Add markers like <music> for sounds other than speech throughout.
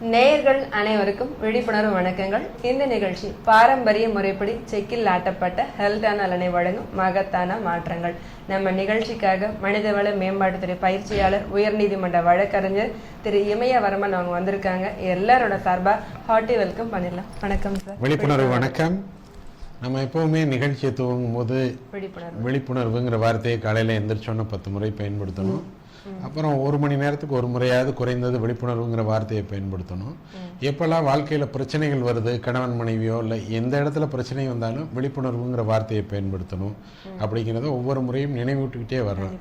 நேயர்கள் அனைவருக்கும் விழிப்புணர்வு வணக்கங்கள். இந்த நிகழ்ச்சி பாரம்பரிய முறைப்படி செக்கில் ஆட்டப்பட்ட ஹெல்த்தான நலனை வழங்கும் மகத்தான மாற்றங்கள். நம்ம நிகழ்ச்சிக்காக மனிதவள மேம்பாட்டுத்துறை பயிற்சியாளர் உயர்நீதிமன்ற வழக்கறிஞர் திரு இமயவரமன் அவங்க வந்திருக்காங்க. எல்லாரோட சார்பா ஹார்ட்டி வெல்கம் பண்ணிடலாம். வணக்கம் சார். விழிப்புணர்வு வணக்கம். நம்ம எப்பவுமே நிகழ்ச்சியை துவங்கும் போது விழிப்புணர்வு. விழிப்புணர்வுங்கிற வார்த்தையை காலையில் எந்திரிச்சோன்னு பத்து முறை பயன்படுத்தணும். அப்புறம் ஒரு மணி நேரத்துக்கு ஒரு முறையாவது குறைந்தது விழிப்புணர்வுங்கிற வார்த்தையை பயன்படுத்தணும். எப்பெல்லாம் வாழ்க்கையில் பிரச்சனைகள் வருது கணவன் மனைவியோ இல்லை எந்த இடத்துல பிரச்சனை வந்தாலும் விழிப்புணர்வுங்கிற வார்த்தையை பயன்படுத்தணும். அப்படிங்கிறத ஒவ்வொரு முறையும் நினைவூட்டுக்கிட்டே வரணும்.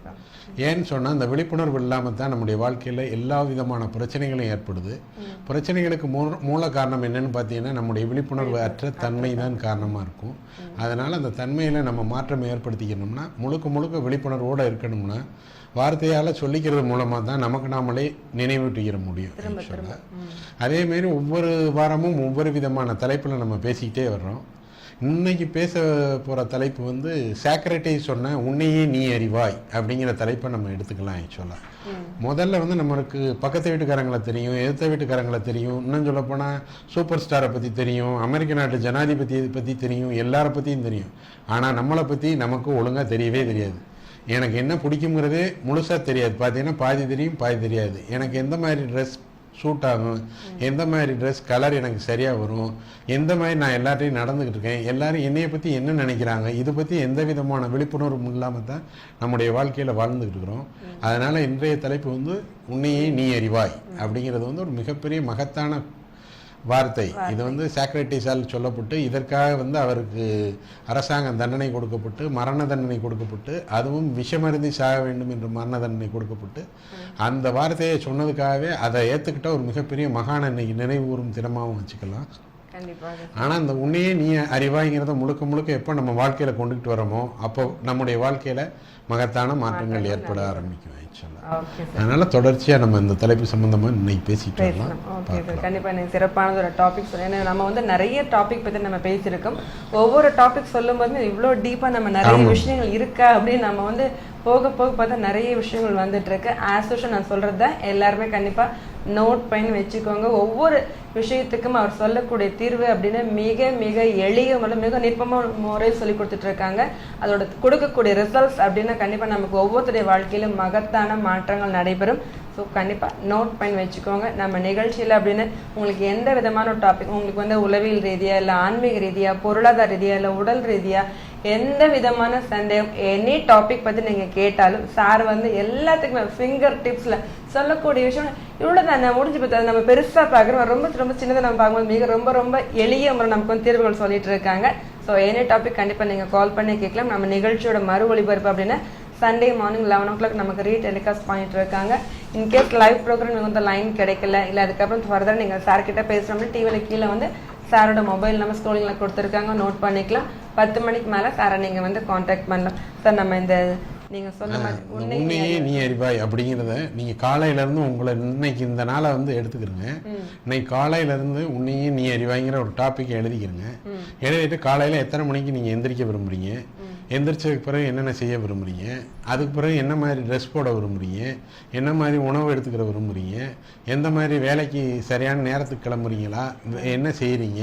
ஏன்னு சொன்னால் அந்த விழிப்புணர்வு இல்லாமல் தான் நம்முடைய வாழ்க்கையில் எல்லா விதமான பிரச்சனைகளும் ஏற்படுது. பிரச்சனைகளுக்கு மூல மூல காரணம் என்னன்னு பார்த்தீங்கன்னா நம்முடைய விழிப்புணர்வு அற்ற தன்மை தான் காரணமாக இருக்கும். அதனால் அந்த தன்மையில் நம்ம மாற்றம் ஏற்படுத்திக்கணும்னா முழுக்க முழுக்க விழிப்புணர்வோடு இருக்கணும்னா வார்த்தையால் சொல்லிக்கிறது மூலமாக தான் நமக்கு நாமளே நினைவூட்டிக்கிற முடியும் திரும்ப actually. திரும்ப ம். அதே மாதிரி ஒவ்வொரு வாரமும் ஒவ்வொரு விதமான தலைப்பில் நம்ம பேசிக்கிட்டே வர்றோம் இன்னைக்கு பேச போகிற தலைப்பு வந்து சாக்ரட்டை சொன்ன உன்னையே நீ அறிவாய் அப்படிங்கிற தலைப்பை நம்ம எடுத்துக்கலாம் ஆக்சுவலாக. முதல்ல வந்து நம்மளுக்கு பக்கத்து வீட்டுக்காரங்களை தெரியும் எதிர்த்த வீட்டுக்காரங்களை தெரியும் இன்னும் சொல்லப்போனால் சூப்பர் ஸ்டாரை பற்றி தெரியும் அமெரிக்க நாட்டு ஜனாதிபதியை பற்றி தெரியும் எல்லாரை பற்றியும் தெரியும் ஆனால் நம்மளை பற்றி நமக்கு ஒழுங்காக தெரியவே தெரியாது எனக்கு என்ன பிடிக்குங்கிறதே முழுசாக தெரியாது. பார்த்தீங்கன்னா பாதி தெரியும் பாதி தெரியாது. எனக்கு எந்த மாதிரி ட்ரெஸ் சூட் ஆகும் எந்த மாதிரி ட்ரெஸ் கலர் எனக்கு சரியாக வரும் எந்த மாதிரி நான் எல்லார்ட்டையும் நடந்துக்கிட்டு இருக்கேன் எல்லோரும் என்னையை பற்றி என்ன நினைக்கிறாங்க இதை பற்றி எந்த விதமான விழிப்புணர்வும் இல்லாமல் தான் நம்முடைய வாழ்க்கையில் வாழ்ந்துக்கிட்டு இருக்கிறோம். அதனால் இன்றைய தலைப்பு வந்து உன்னையே நீ அறிவாய் அப்படிங்கிறது வந்து ஒரு மிகப்பெரிய மகத்தான வார்த்தை. இது வந்து சாக்ரட்டிஸால் சொல்லப்பட்டு இதற்காக வந்து அவருக்கு அரசாங்கம் தண்டனை கொடுக்கப்பட்டு மரண தண்டனை கொடுக்கப்பட்டு அதுவும் விஷமருந்தி சாக வேண்டும் என்று மரண தண்டனை கொடுக்கப்பட்டு அந்த வார்த்தையை சொன்னதுக்காகவே அதை ஏற்றுக்கிட்ட ஒரு மிகப்பெரிய மகான இன்னைக்கு நினைவுகூரும் தினமாகவும் வச்சுக்கலாம். ஆனால் அந்த உன்னையே நீ அறிவாய்ங்கிறத முழுக்க முழுக்க எப்போ நம்ம வாழ்க்கையில் கொண்டுகிட்டு வரோமோ அப்போ நம்முடைய வாழ்க்கையில் மகத்தான மாற்றங்கள் ஏற்பட ஆரம்பிக்கும் ஆக்சுவலாக சார் அதனால தொடர்ச்சியாக நம்ம இந்த தலைப்பு சம்பந்தமாக இன்னைக்கு பேசிட்டு வரலாம். ஓகே கண்டிப்பாக எனக்கு சிறப்பானது ஒரு டாபிக் ஏன்னா நம்ம வந்து நிறைய டாபிக் பற்றி நம்ம பேசியிருக்கோம். ஒவ்வொரு டாபிக் சொல்லும்போது இவ்வளோ டீப்பாக நம்ம நிறைய விஷயங்கள் இருக்கா அப்படின்னு நம்ம வந்து போக போக பார்த்தா நிறைய விஷயங்கள் வந்துட்டு இருக்கு. ஆஸ் யூஷுவல் நான் சொல்றது தான். எல்லாருமே கண்டிப்பாக நோட் பண்ணி வச்சுக்கோங்க. ஒவ்வொரு விஷயத்துக்கும் அவர் சொல்லக்கூடிய தீர்வு அப்படின்னு மிக மிக எளிய முறை மிக நிற்பமான முறையில் சொல்லி கொடுத்துட்டு இருக்காங்க அதோட கொடுக்கக்கூடிய ரிசல்ட்ஸ் அப்படின்னா கண்டிப்பாக நமக்கு ஒவ்வொருத்தருடைய வாழ்க்கையிலும் மகத்தான மாற்றங்கள் நடைபெறும். ஸோ கண்டிப்பாக நோட் பண்ணி வச்சுக்கோங்க. நம்ம நிகழ்ச்சியில் அப்படின்னு உங்களுக்கு எந்த விதமான டாபிக் உங்களுக்கு வந்து உளவியல் ரீதியாக இல்லை ஆன்மீக ரீதியாக பொருளாதார ரீதியாக இல்லை உடல் ரீதியாக எந்த விதமான சந்தேகம் எனி டாபிக் பற்றி நீங்கள் கேட்டாலும் சார் வந்து எல்லாத்துக்குமே ஃபிங்கர் டிப்ஸில் சொல்லக்கூடிய விஷயம் இவ்வளோ தானே முடிஞ்சு பார்த்தா நம்ம பெருசாக பார்க்குறோம். ரொம்ப ரொம்ப சின்னதாக நம்ம பார்க்கும்போது மிக ரொம்ப ரொம்ப எளிய முறை நமக்கு வந்து தீர்வுகள் சொல்லிட்டு இருக்காங்க. ஸோ எனி டாபிக் கண்டிப்பாக நீங்கள் கால் பண்ணி கேட்கலாம். நம்ம நிகழ்ச்சியோட மறு ஒளிபரப்பு அப்படின்னா Sunday morning eleven o'clock நமக்கு ரீ டெலிகாஸ்ட் பண்ணிட்டு இருக்காங்க. இன்கேஸ் லைவ் ப்ரோக்ராம் வந்து லைன் கிடைக்கல இல்லை அதுக்கப்புறம் ஃபர்தர் நீங்கள் சார் கிட்ட பேசுகிறோம்னா டிவியில் கீழே வந்து சாரோட மொபைல் நம்ம ஸ்க்ரோலிங்கில் கொடுத்துருக்காங்க. நோட் பண்ணிக்கலாம். பத்து மணிக்கு மேலே சாரை நீங்கள் வந்து காண்டாக்ட் பண்ணலாம். சார் நம்ம இந்த நீங்கள் சொன்ன மாதிரி உண்மையே நீ அறிவாய் அப்படிங்கிறத நீங்க காலையில இருந்து உங்களை இன்னைக்கு இந்த நாளை வந்து எடுத்துக்கிறங்க. இன்னைக்கு காலையில இருந்து உன்னையே நீ அறிவாய்ங்கிற ஒரு டாபிக் எழுதிக்கிறங்க. எழுதிட்டு காலையில எத்தனை மணிக்கு நீங்க எந்திரிக்க விரும்புறீங்க? எந்திரிச்சதுக்கு பிறகு என்னென்ன செய்ய விரும்புறீங்க? அதுக்கு பிறகு என்ன மாதிரி ட்ரெஸ் போட விரும்புறீங்க? என்ன மாதிரி உணவு எடுத்துக்கிற விரும்புறீங்க? எந்த மாதிரி வேலைக்கு சரியான நேரத்துக்கு கிளம்புறீங்களா? என்ன செய்கிறீங்க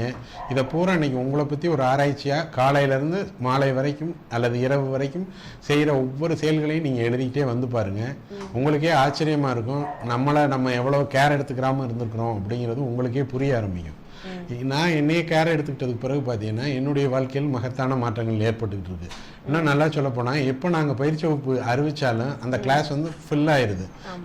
இதை பூரா இன்னைக்கு உங்களை பற்றி ஒரு ஆராய்ச்சியாக காலையிலேருந்து மாலை வரைக்கும் அல்லது இரவு வரைக்கும் செய்கிற ஒவ்வொரு செயல்களையும் நீங்கள் எழுதிக்கிட்டே வந்து பாருங்கள் உங்களுக்கே ஆச்சரியமாக இருக்கும். நம்மளை நம்ம எவ்வளோ கேர் எடுத்துக்கிறாமல் இருந்திருக்கிறோம் அப்படிங்கிறது உங்களுக்கே புரிய ஆரம்பிக்கும். நான் என்னைய கேர் எடுத்துக்கிட்டதுக்கு பிறகு பார்த்தீங்கன்னா என்னுடைய வாழ்க்கையில் மகத்தான மாற்றங்கள் ஏற்பட்டுக்கிட்டு இருக்கு. இன்னும் நல்லா சொல்ல போனால் எப்போ நாங்கள் பயிற்சி வகுப்பு அறிவிச்சாலும் அந்த கிளாஸ் வந்து ஃபில்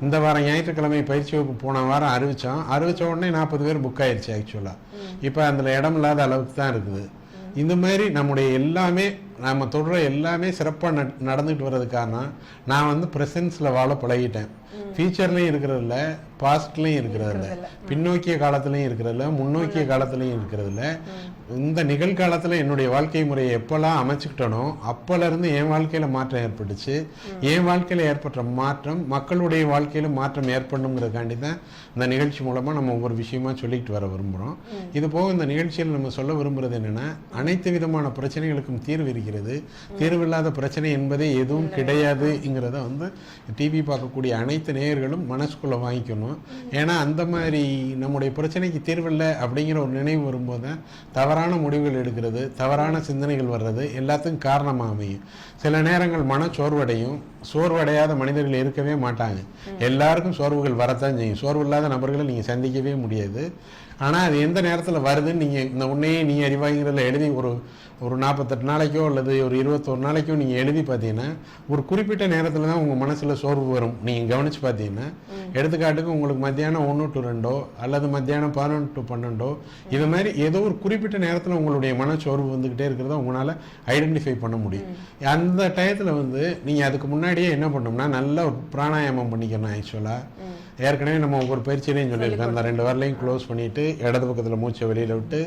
இந்த வாரம் ஞாயிற்றுக்கிழமை பயிற்சி வகுப்பு போன வாரம் அறிவிச்சோம். அறிவிச்ச உடனே நாற்பது பேர் புக் ஆயிடுச்சு ஆக்சுவலாக இப்போ அதில் இடம் இல்லாத அளவுக்கு தான் இருக்குது. இந்த மாதிரி நம்முடைய எல்லாமே நம்ம தொடர எல்லாமே சிறப்பாக நட நடந்துட்டு வர்றதுக்கு காரணம் நான் வந்து ப்ரெசன்ஸில் வாழ பழகிட்டேன். ஃபியூச்சர்லேயும் இருக்கிறதில்ல பாஸ்ட்லேயும் இருக்கிறதில்ல. பின்னோக்கிய காலத்துலையும் இருக்கிறதில்ல முன்னோக்கிய காலத்துலையும் இருக்கிறதில்ல. இந்த நிகழ்காலத்தில் என்னுடைய வாழ்க்கை முறையை எப்போல்லாம் அமைச்சுக்கிட்டனோ அப்போலேருந்து என் வாழ்க்கையில் மாற்றம் ஏற்பட்டுச்சு. என் வாழ்க்கையில் ஏற்பட்ட மாற்றம் மக்களுடைய வாழ்க்கையில் மாற்றம் ஏற்படணுங்கிறதுக்காண்டி தான் இந்த நிகழ்ச்சி மூலமாக நம்ம ஒவ்வொரு விஷயமா சொல்லிட்டு வர விரும்புகிறோம் இது போக இந்த நிகழ்ச்சியில் நம்ம சொல்ல விரும்புகிறது என்னென்னா அனைத்து விதமான பிரச்சனைகளுக்கும் தீர்வு இருக்கிறது. தீர்வில்லாத பிரச்சனை என்பதே எதுவும் கிடையாதுங்கிறத வந்து டிவி பார்க்கக்கூடிய அனைத்து அனைத்து நேயர்களும் மனசுக்குள்ளே வாங்கிக்கணும். ஏன்னா அந்த மாதிரி நம்முடைய பிரச்சனைக்கு தீர்வில்லை அப்படிங்கிற ஒரு நினைவு வரும்போது தான் தவறான முடிவுகள் எடுக்கிறது தவறான சிந்தனைகள் வர்றது எல்லாத்துக்கும் காரணமாக அமையும். சில நேரங்கள் மன சோர்வடையும் சோர்வடையாத மனிதர்கள் இருக்கவே மாட்டாங்க. எல்லாருக்கும் சோர்வுகள் வரத்தான் செய்யும். சோர்வு இல்லாத நபர்களை நீங்கள் சந்திக்கவே முடியாது. ஆனால் அது எந்த நேரத்தில் வருதுன்னு நீங்கள் இந்த உன்னையே நீ அறிவாங்கிறதுல எழுதி ஒரு ஒரு நாற்பத்தெட்டு நாளைக்கோ அல்லது ஒரு இருபத்தொரு நாளைக்கோ நீங்கள் எழுதி பார்த்தீங்கன்னா ஒரு குறிப்பிட்ட நேரத்தில் தான் உங்கள் மனசில் சோர்வு வரும். நீங்கள் கவனித்து பார்த்தீங்கன்னா எடுத்துக்காட்டுக்கு உங்களுக்கு மத்தியானம் ஒன்று டு ரெண்டோ அல்லது மத்தியானம் பதினொன்று டு பன்னெண்டோ இது மாதிரி ஏதோ ஒரு குறிப்பிட்ட நேரத்தில் உங்களுடைய மனச்சோர்வு வந்துக்கிட்டே இருக்கிறத உங்களால் ஐடென்டிஃபை பண்ண முடியும். அந்த டயத்தில் வந்து நீங்கள் அதுக்கு முன்னாடியே என்ன பண்ணோம்னா நல்ல ஒரு பிராணாயாமம் பண்ணிக்கணும் ஆக்சுவலாக ஏற்கனவே நம்ம ஒவ்வொரு பயிற்சியிலையும் சொல்லியிருக்கோம். அந்த ரெண்டு வரலையும் க்ளோஸ் பண்ணிட்டு இடது பக்கத்தில் மூச்சை வெளியில் விட்டு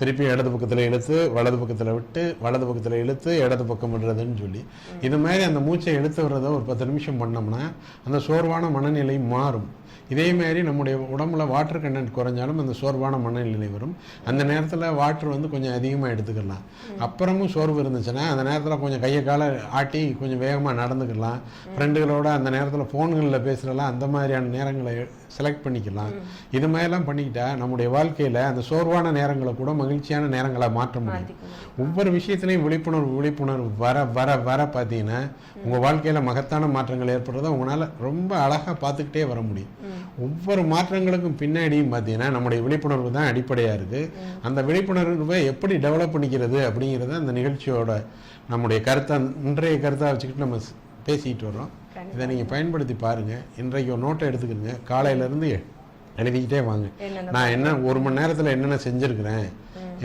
திருப்பி இடது பக்கத்தில் இழுத்து வலது பக்கத்தில் விட்டு விட்டு வலது பக்கத்தில் இழுத்து இடது பக்கம் விடுறதுன்னு சொல்லி. இது மாதிரி அந்த மூச்சை இழுத்து விடுறத ஒரு பத்து நிமிஷம் பண்ணோம்னா அந்த சோர்வான மனநிலை மாறும். இதே மாதிரி நம்முடைய உடம்புல வாட்டர் கண்டென்ட் குறைஞ்சாலும் அந்த சோர்வான மனநிலை வரும். அந்த நேரத்தில் வாட்டர் வந்து கொஞ்சம் அதிகமாக எடுத்துக்கலாம். அப்புறமும் சோர்வு இருந்துச்சுன்னா அந்த நேரத்தில் கொஞ்சம் கையை காலை ஆட்டி கொஞ்சம் வேகமாக நடந்துக்கலாம். ஃப்ரெண்டுகளோட அந்த நேரத்தில் ஃபோன்களில் பேசுகிறலாம் அந்த மாதிரியான நேரங்களை செலக்ட் பண்ணிக்கலாம். இது மாதிரிலாம் பண்ணிக்கிட்டா நம்முடைய வாழ்க்கையில் அந்த சோர்வான நேரங்களை கூட மகிழ்ச்சியான நேரங்களை மாற்ற முடியும். ஒவ்வொரு விஷயத்துலையும் விழிப்புணர்வு விழிப்புணர்வு வர வர வர பார்த்தீங்கன்னா உங்கள் வாழ்க்கையில் மகத்தான மாற்றங்கள் ஏற்படுறத உங்களால் ரொம்ப அழகாக பார்த்துக்கிட்டே வர முடியும். ஒவ்வொரு மாற்றங்களுக்கும் பின்னாடியும் பார்த்தீங்கன்னா நம்முடைய விழிப்புணர்வு தான் அடிப்படையாக இருக்குது அந்த விழிப்புணர்வை எப்படி டெவலப் பண்ணிக்கிறது அப்படிங்கிறத அந்த நிகழ்ச்சியோட நம்முடைய கருத்தை இன்றைய கருத்தை வச்சுக்கிட்டு நம்ம பேசிக்கிட்டு வரோம் இதை நீங்கள் பயன்படுத்தி பாருங்கள் இன்றைக்கு ஒரு நோட்டை எடுத்துக்கிறங்க காலையிலேருந்து எழுதிக்கிட்டே வாங்க. நான் என்ன ஒரு மணி நேரத்தில் என்னென்ன செஞ்சுருக்கிறேன்?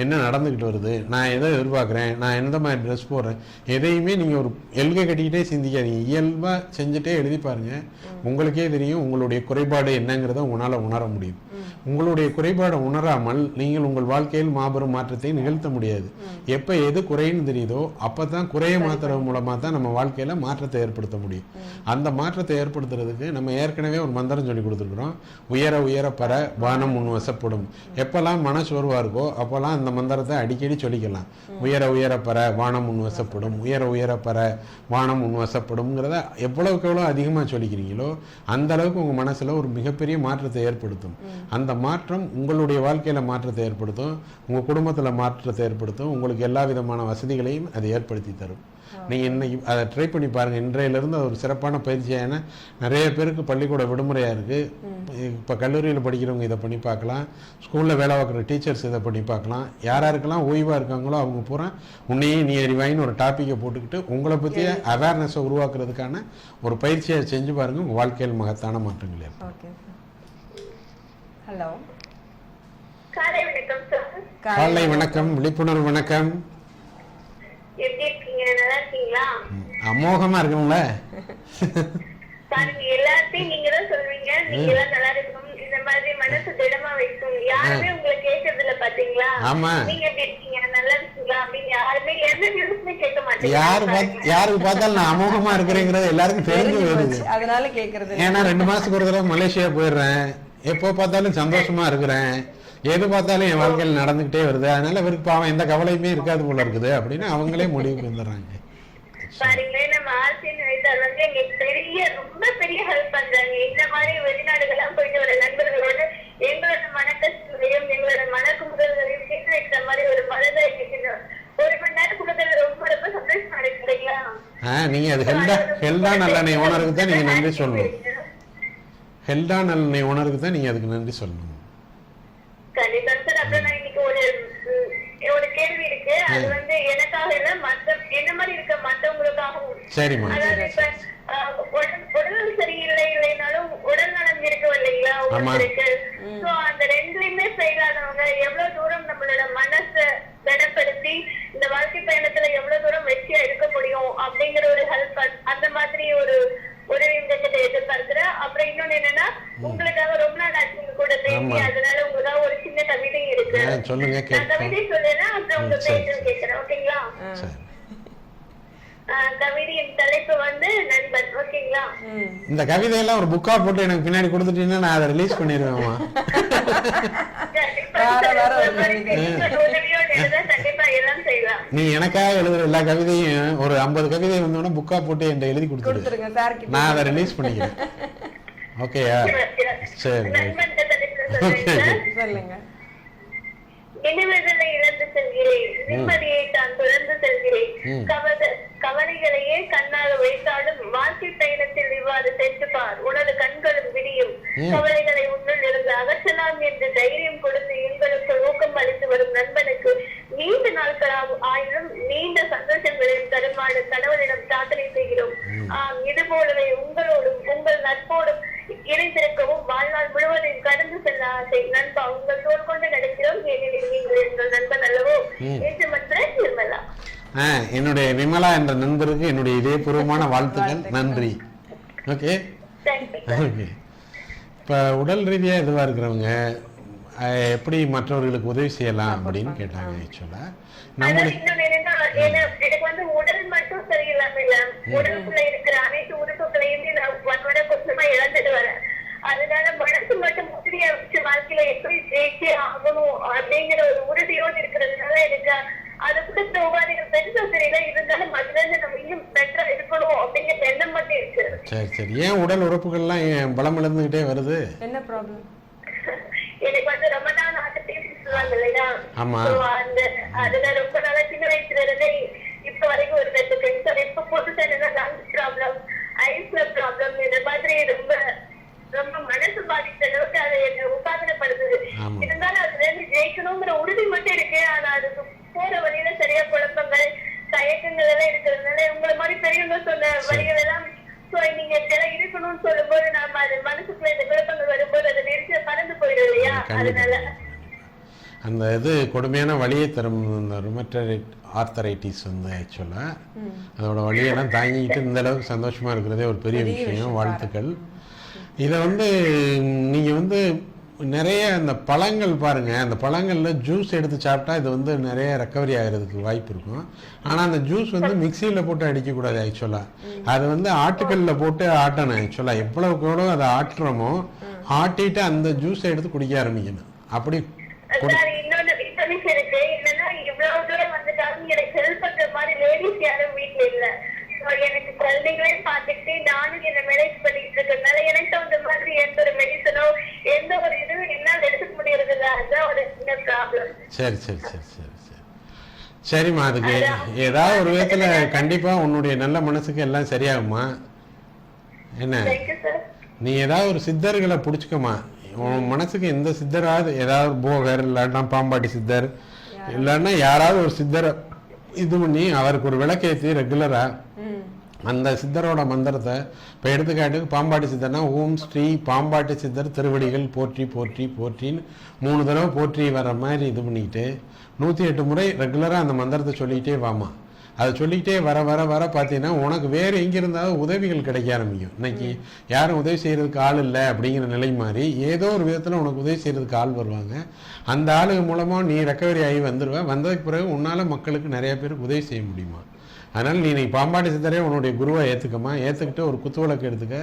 என்ன நடந்துக்கிட்டு வருது? நான் எதை எதிர்பார்க்குறேன்? நான் எந்த மாதிரி ட்ரெஸ் போடுறேன்? எதையுமே நீங்கள் ஒரு எல்கை கட்டிக்கிட்டே சிந்திக்காதீங்க. இயல்பாக செஞ்சுட்டே எழுதி பாருங்கள் உங்களுக்கே தெரியும் உங்களுடைய குறைபாடு என்னங்கிறத உங்களால் உணர முடியும். உங்களுடைய குறைபாடை உணராமல் நீங்கள் உங்கள் வாழ்க்கையில் மாபெரும் மாற்றத்தை நிகழ்த்த முடியாது. எப்போ எது குறைன்னு தெரியுதோ அப்போ தான் குறைய மாத்துறது மூலமாக தான் நம்ம வாழ்க்கையில் மாற்றத்தை ஏற்படுத்த முடியும். அந்த மாற்றத்தை ஏற்படுத்துறதுக்கு நம்ம ஏற்கனவே ஒரு மந்திரம் சொல்லி கொடுத்துருக்குறோம். உயர உயர பர வானம் முன் வசப்படும். எப்போல்லாம் மனசோர்வாக இருக்கோ அப்போல்லாம் அந்த மந்திரத்தை அடிக்கடி சொல்லிக்கலாம். உயர உயர வானம் உன் வசப்படும். உயர உயர வானம் உன் வசப்படும்ங்கிறத எவ்வளவுக்கு எவ்வளோ அதிகமாக சொல்லிக்கிறீங்களோ அந்த அளவுக்கு உங்கள் மனசில் ஒரு மிகப்பெரிய மாற்றத்தை ஏற்படுத்தும். அந்த மாற்றம் உங்களுடைய வாழ்க்கையில் மாற்றத்தை ஏற்படுத்தும். உங்கள் குடும்பத்தில் மாற்றத்தை ஏற்படுத்தும். உங்களுக்கு எல்லா விதமான வசதிகளையும் அது ஏற்படுத்தி தரும். நீங்கள் இன்னைக்கு அதை ட்ரை பண்ணி பாருங்கள் இன்றையிலிருந்து அது ஒரு சிறப்பான பயிற்சியாக ஏன்னா நிறைய பேருக்கு பள்ளிக்கூட விடுமுறையாக இருக்குது இப்போ கல்லூரியில் படிக்கிறவங்க இதை பண்ணி பார்க்கலாம். ஸ்கூலில் வேலை பார்க்குற டீச்சர்ஸ் இதை பண்ணி பார்க்கலாம். யார் யாருக்கெல்லாம் ஓய்வாக இருக்காங்களோ அவங்க பூரா உன்னையே நீ அறிவாயின்னு ஒரு டாப்பிக்கை போட்டுக்கிட்டு உங்களை பற்றிய அவேர்னஸை உருவாக்குறதுக்கான ஒரு பயிற்சியை செஞ்சு பாருங்கள் உங்கள் வாழ்க்கையில் மகத்தான மாற்றங்கள் ஓகே ஹலோ காலை வணக்கம் சார் காலை வணக்கம் விழிப்புணர்வு வணக்கம். எப்படி இருக்கீங்களா? அமோகமா இருக்குங்களே சார் நீங்க எல்லாத்தையும் நீங்க தான் சொல்வீங்க. நீங்க எல்லாம் நல்லா இருக்கணும். இந்த மாதிரி மனசு திடமா வைக்கும். யாருமே உங்களை கேட்கறது இல்ல பாத்தீங்களா? ஆமா. நீங்க எப்படி இருக்கீங்க? நல்லா இருக்கீங்களா? அப்படின்னு யாருமே எந்த நியூஸ்மே கேட்க மாட்டீங்க யாரு யாருக்கு பார்த்தாலும் நான் அமோகமா இருக்கிறேங்கிறது எல்லாருக்கும் தெரிஞ்சு வருது. அதனால கேக்குறது ஏன்னா ரெண்டு மாசத்துக்கு ஒரு தடவை மலேசியா போயிடுறேன். எப்போ பார்த்தாலும் சந்தோஷமா இருக்கிறேன். எது பார்த்தாலும் என் வாழ்க்கையில் நடந்துகிட்டே வருது. அதனால இவருக்கு பாவம் எந்த கவலையுமே இருக்காது போல இருக்குது அப்படின்னு அவங்களே முடிவுக்கு வந்துடுறாங்க நம்ம ஆர்சியின் வைத்தார் வந்து எங்களுக்கு பெரிய ரொம்ப பெரிய ஹெல்ப் பண்றாங்க. இந்த மாதிரி வெளிநாடுகள்லாம் போயிட்டு வர நண்பர்களோட எங்களோட மன கஷ்டங்களையும் எங்களோட மன குமுறல்களையும் கேட்டு வைக்கிற மாதிரி ஒரு மனதை ஒரு மணி நேரம் கொடுக்கறது ரொம்ப ரொம்ப சந்தோஷமா இருக்கு இல்லைங்களா நீங்க அது ஹெல்டா ஹெல்டா நல்லெண்ணெய் ஓனருக்கு தான் நீங்க நன்றி சொல்லணும். ஹெல்டா நல்லெண்ணெய் ஓனருக்கு தான் நீங்க அதுக்கு நன்றி சொல்லணும். கண்டிப்பா சார் அப்புறம் நான் இன்னைக்கு ஒரு ஒரு கேள்வி இருக்கு. அது வந்து எனக்காக இல்ல மத்த என்ன மாதிரி இருக்க மத்தவங்களுக்காகவும். சரிம்மா. அதாவது இப்ப உடல் சரியில்லை இல்லைனாலும் உடல் நலம் இருக்கும் இல்லைங்களா? ஒருத்தருக்கு சோ அந்த ரெண்டுலயுமே செய்யாதவங்க எவ்வளவு தூரம் நம்மளோட மனசை திடப்படுத்தி இந்த வாழ்க்கை பயணத்துல எவ்வளவு தூரம் வெற்றியா இருக்க முடியும் அப்படிங்கிற ஒரு ஹெல்ப் அந்த மாதிரி ஒரு உதவி எதிர்பார்க்கிறேன் அப்புறம் இன்னொன்னு என்னன்னா உங்களுக்காக ரொம்ப நாள் ஆச்சு. உங்க கூட பேசி ஆமா. அதனால உங்களுக்காக ஒரு சின்ன கவிதை இருக்கு. ஆ, சொல்லுங்க கவிதை சொல்லுறேன் அப்புறம் உங்க ம், சரி, பேச்சும் கேட்கிறேன் ஓகேங்களா? சரி. ஆஹ் கவிதையின் தலைப்பு வந்து நண்பன் ஓகேங்களா? ம். இந்த கவிதையெல்லாம் ஒரு புக்கா போட்டு எனக்கு பின்னாடி கொடுத்துட்டீங்கன்னா நான் அதை ரிலீஸ் பண்ணிடுவேன்மா நீ எனக்காக எழுதுற எல்லா கவிதையும் ஒரு ஐம்பது கவிதை வந்தோடனே புக்கா போட்டு என்கிட்ட எழுதி கொடுத்துரு கொடுத்துருங்க சார் கிட்ட. நான் அதை ரிலீஸ் பண்ணிக்கிறேன். <laughs> ஓகேயா? சரி சொல்லுங்க. நினைவுகளை இழந்து செல்கிறேன். நிம்மதியை தான் செல்கிறேன். கவத கவலைகளையே கண்ணாக வைத்தாலும் வாழ்க்கை பயணத்தில் இவ்வாறு சென்று பார் உனது கண்களும் விடியும் ம். கவலைகளை உன்னுள் இருந்து அகற்றலாம் என்று தைரியம் கொடுத்து எங்களுக்கு ஊக்கம் அளித்து வரும் நண்பனுக்கு நீண்ட நாட்களாகும் ஆயினும் நீண்ட சந்தோஷங்களையும் தருமாறு கடவுளிடம் பிரார்த்தனை செய்கிறோம். ஆம் இது போலவே உங்களோடும் உங்கள் நட்போடும் இணைந்திருக்கவும் வாழ்நாள் முழுவதும் கடந்து செல்ல ஆசை. நண்பா உங்கள் தோல் கொண்டு நடக்கிறோம். ஏனெனில் நீங்கள் எங்கள் நண்பன் அல்லவோ. என்று மன்ற நிர்மலா என்னுடைய விமலா என்ற நண்பருக்கு என்னுடைய இதயபூர்வமான <laughs> வாழ்த்துக்கள். நன்றி. ஓகே? ஓகே. இப்போ உடல் ரீதியாக இதுவாக இருக்கிறவங்க? எப்படி மற்றவர்களுக்கு உதவி செய்யலாம் அப்படின்னு கேட்டாங்க ஆக்சுவலாக எனக்கு வந்து உடல் மட்டும் சரியில்லாம இல்ல. உடலுக்குள்ள இருக்கிற அனைத்து உறுப்புகளையுமே நான் கொஞ்சமா இழந்துட்டு வரேன். அதனால மனசு மட்டும் உறுதியா வச்சு வாழ்க்கையில எப்படி ஜெயிச்சே ஆகணும் அப்படிங்கிற ஒரு உறுதியோடு இருக்கிறதுனால எனக்கு அது கொடுத்த உபாதைகள் பெருசா தெரியல இருந்தாலும் அதுல இருந்து நம்ம இன்னும் பெட்டரா இருக்கணும் அப்படிங்கிற எண்ணம் மட்டும் இருக்கு. சரி சரி. ஏன் உடல் உறுப்புகள்லாம் பலம் இழந்துக்கிட்டே வருது? என்ன ப்ராப்ளம் எனக்கு வந்து ரொம்ப நாள் ஆட்டத்தையும் சொல்லுவாங்க இல்லையா ஆமா. So, அந்த அதுல ரொம்ப நாளா சின்ன வயசுல இருந்தே இப்ப வரைக்கும் ஒரு ரெண்டு கேன்சர் இப்ப புதுசா என்னன்னா லங்ஸ் ப்ராப்ளம் ஐஸ்ல ப்ராப்ளம் இந்த மாதிரி ரொம்ப ரொம்ப மனசு பாதித்த அளவுக்கு அது என்ன உபாதனைப்படுத்துது. இருந்தாலும் அதுல இருந்து ஜெயிக்கணுங்கிற உறுதி மட்டும் இருக்கு ஆனா அதுக்கு போற வழியில சரியா குழப்பங்கள் தயக்கங்கள் எல்லாம் இருக்கிறதுனால உங்களை மாதிரி பெரியவங்க சொன்ன வழிகள் எல்லாம் சோ நீங்க இதெல்லாம் இருக்கணும்னு சொல்லும்போது நாம அது மனசுக்குள்ள இந்த குழப்பங்கள் வரும்போது அது நெரிசல பறந்து போயிடும் இல்லையா? அதனால அந்த இது கொடுமையான வலியை தரும் இந்த ருமட்டரைட் ஆர்த்தரைட்டிஸ் வந்து ஆக்சுவலாக அதோட வலியெல்லாம் தாங்கிக்கிட்டு இந்த அளவுக்கு சந்தோஷமா இருக்கிறதே ஒரு பெரிய விஷயம் வாழ்த்துக்கள். இதை வந்து நீங்க வந்து நிறைய அந்த பழங்கள் பாருங்க. அந்த பழங்கள்ல ஜூஸ் எடுத்து சாப்பிட்டா இது வந்து நிறைய ரெக்கவரி ஆகிறதுக்கு வாய்ப்பு இருக்கும். ஆனா அந்த ஜூஸ் வந்து மிக்சியில போட்டு அடிக்கக்கூடாது ஆக்சுவலா அது வந்து ஆட்டுக்கல்ல போட்டு ஆட்டணும் ஆக்சுவலா எவ்வளவுக்கு எவ்வளோ அதை ஆட்டுறோமோ ஆட்டிட்டு அந்த ஜூஸை எடுத்து குடிக்க ஆரம்பிக்கணும். அப்படி இருக்கு என்னன்னா இவ்வளவு தூரம் வந்துட்டாலும் எனக்கு ஹெல்ப் பண்ற மாதிரி லேடிஸ் யாரும் வீட்ல இல்ல. எனக்கு குழந்தைங்களையும் பார்த்துட்டு நானும் என்ன மேனேஜ் பண்ணிட்டு இருக்கறதுனால எனக்கு தகுந்த மாதிரி எந்த ஒரு மெடிசனோ எந்த ஒரு இதுவும் என்னால எடுத்துக்க முடியறது இல்ல அதுதான் ஒரு சின்ன ப்ராப்ளம் சரி சரி சரி சரி சரி. சரிம்மா அதுக்கு ஏதாவது ஒரு விதத்துல கண்டிப்பா உன்னுடைய நல்ல மனசுக்கு எல்லாம் சரியாகுமா? என்ன? நீ ஏதாவது ஒரு சித்தர்களை பிடிச்சிக்கமா உன் மனசுக்கு எந்த சித்தராவது ஏதாவது போகர் இல்லாட்டா பாம்பாட்டி சித்தர் இல்லைன்னா யாராவது ஒரு சித்தரை இது பண்ணி அவருக்கு ஒரு விளக்கேற்றி ரெகுலராக அந்த சித்தரோட மந்திரத்தை இப்போ எடுத்துக்காட்டுக்கு பாம்பாட்டி சித்தர்னா ஓம் ஸ்ரீ பாம்பாட்டி சித்தர் திருவடிகள் போற்றி போற்றி போற்றின்னு மூணு தடவை போற்றி வர மாதிரி இது பண்ணிக்கிட்டு நூற்றி எட்டு முறை ரெகுலராக அந்த மந்திரத்தை சொல்லிக்கிட்டே வாமா அதை சொல்லிக்கிட்டே வர வர வர பார்த்தீங்கன்னா உனக்கு வேறு எங்கே இருந்தாலும் உதவிகள் கிடைக்க ஆரம்பிக்கும். இன்னைக்கு யாரும் உதவி செய்கிறதுக்கு ஆள் இல்லை அப்படிங்கிற நிலை மாதிரி ஏதோ ஒரு விதத்தில் உனக்கு உதவி செய்கிறதுக்கு ஆள் வருவாங்க. அந்த ஆளுங்க மூலமாக நீ ரெக்கவரி ஆகி வந்துடுவ வந்ததுக்கு பிறகு உன்னால் மக்களுக்கு நிறைய பேருக்கு உதவி செய்ய முடியுமா? அதனால் நீ இன்னைக்கு பாம்பாட்டி சித்தரே உன்னுடைய குருவை ஏற்றுக்கமா ஏற்றுக்கிட்டு ஒரு குத்துவிளக்கு எடுத்துக்க.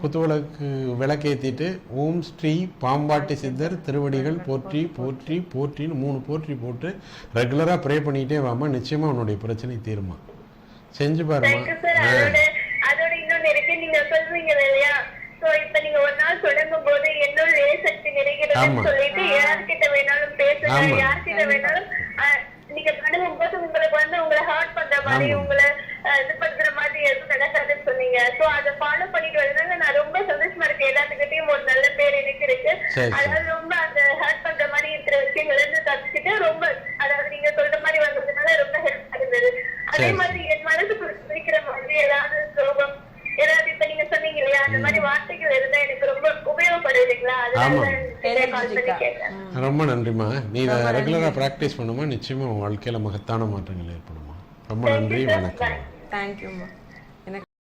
குத்துவிளக்கு விளக்கேற்றிட்டு ஓம் ஸ்ரீ பாம்பாட்டி சித்தர் திருவடிகள் போற்றி போற்றி போற்றின்னு மூணு போற்றி போட்டு ரெகுலராக ப்ரே பண்ணிக்கிட்டே வாமா நிச்சயமாக உன்னுடைய பிரச்சனை தீருமா செஞ்சு பாருமா அதோட அதோட இன்னொன்னு இருக்கு. நீங்க சொல்றீங்க இல்லையா? சோ இப்ப நீங்க ஒரு நாள் தொடங்கும் போது என்னோட சக்தி ஆமா. நிறைகிறதுன்னு சொல்லிட்டு யார்கிட்ட வேணாலும் பேசுங்க. ஆமா. யார்கிட்ட வேணாலும் அஹ், நீங்க பண்ணும் போது உங்களுக்கு வந்து உங்களை ஹர்ட் பண்ற மாதிரி. உங்களை இது பண்ற மாதிரி எதுவும் நடக்காதுன்னு சொன்னீங்க. சோ அதை ஃபாலோ பண்ணிட்டு வரதுனால நான் ரொம்ப சந்தோஷமா இருக்கேன். எல்லாத்துக்கிட்டையும் ஒரு நல்ல பேர் எனக்கு இருக்கு. அதாவது ரொம்ப அந்த ஹர்ட் பண்ற மாதிரி இருக்கிற விஷயங்கள்ல இருந்து தப்பிச்சுட்டு ரொம்ப அதாவது நீங்க சொல்ற மாதிரி வந்ததுனால ரொம்ப ஹெல்ப் இருந்தது அதே. மாதிரி என் மனசுக்கு பிடிக்கிற மாதிரி ஏதாவது ஸ்லோகம் ஏதாவது இப்ப நீங்க சொன்னீங்க இல்லையா? அந்த மாதிரி வார்த்தைகள் இருந்தா எனக்கு ரொம்ப உபயோகப்படுது இல்லைங்களா. அதனால கால் பண்ணி ரொம்ப நன்றிம்மா நீ இதை ரெகுலராக. ப்ராக்டிஸ் பண்ணுமா நிச்சயமாக உன் வாழ்க்கையில் மகத்தான மாற்றங்கள் ஏற்படுமா ரொம்ப நன்றி. வணக்கம். தேங்க்யூம்மா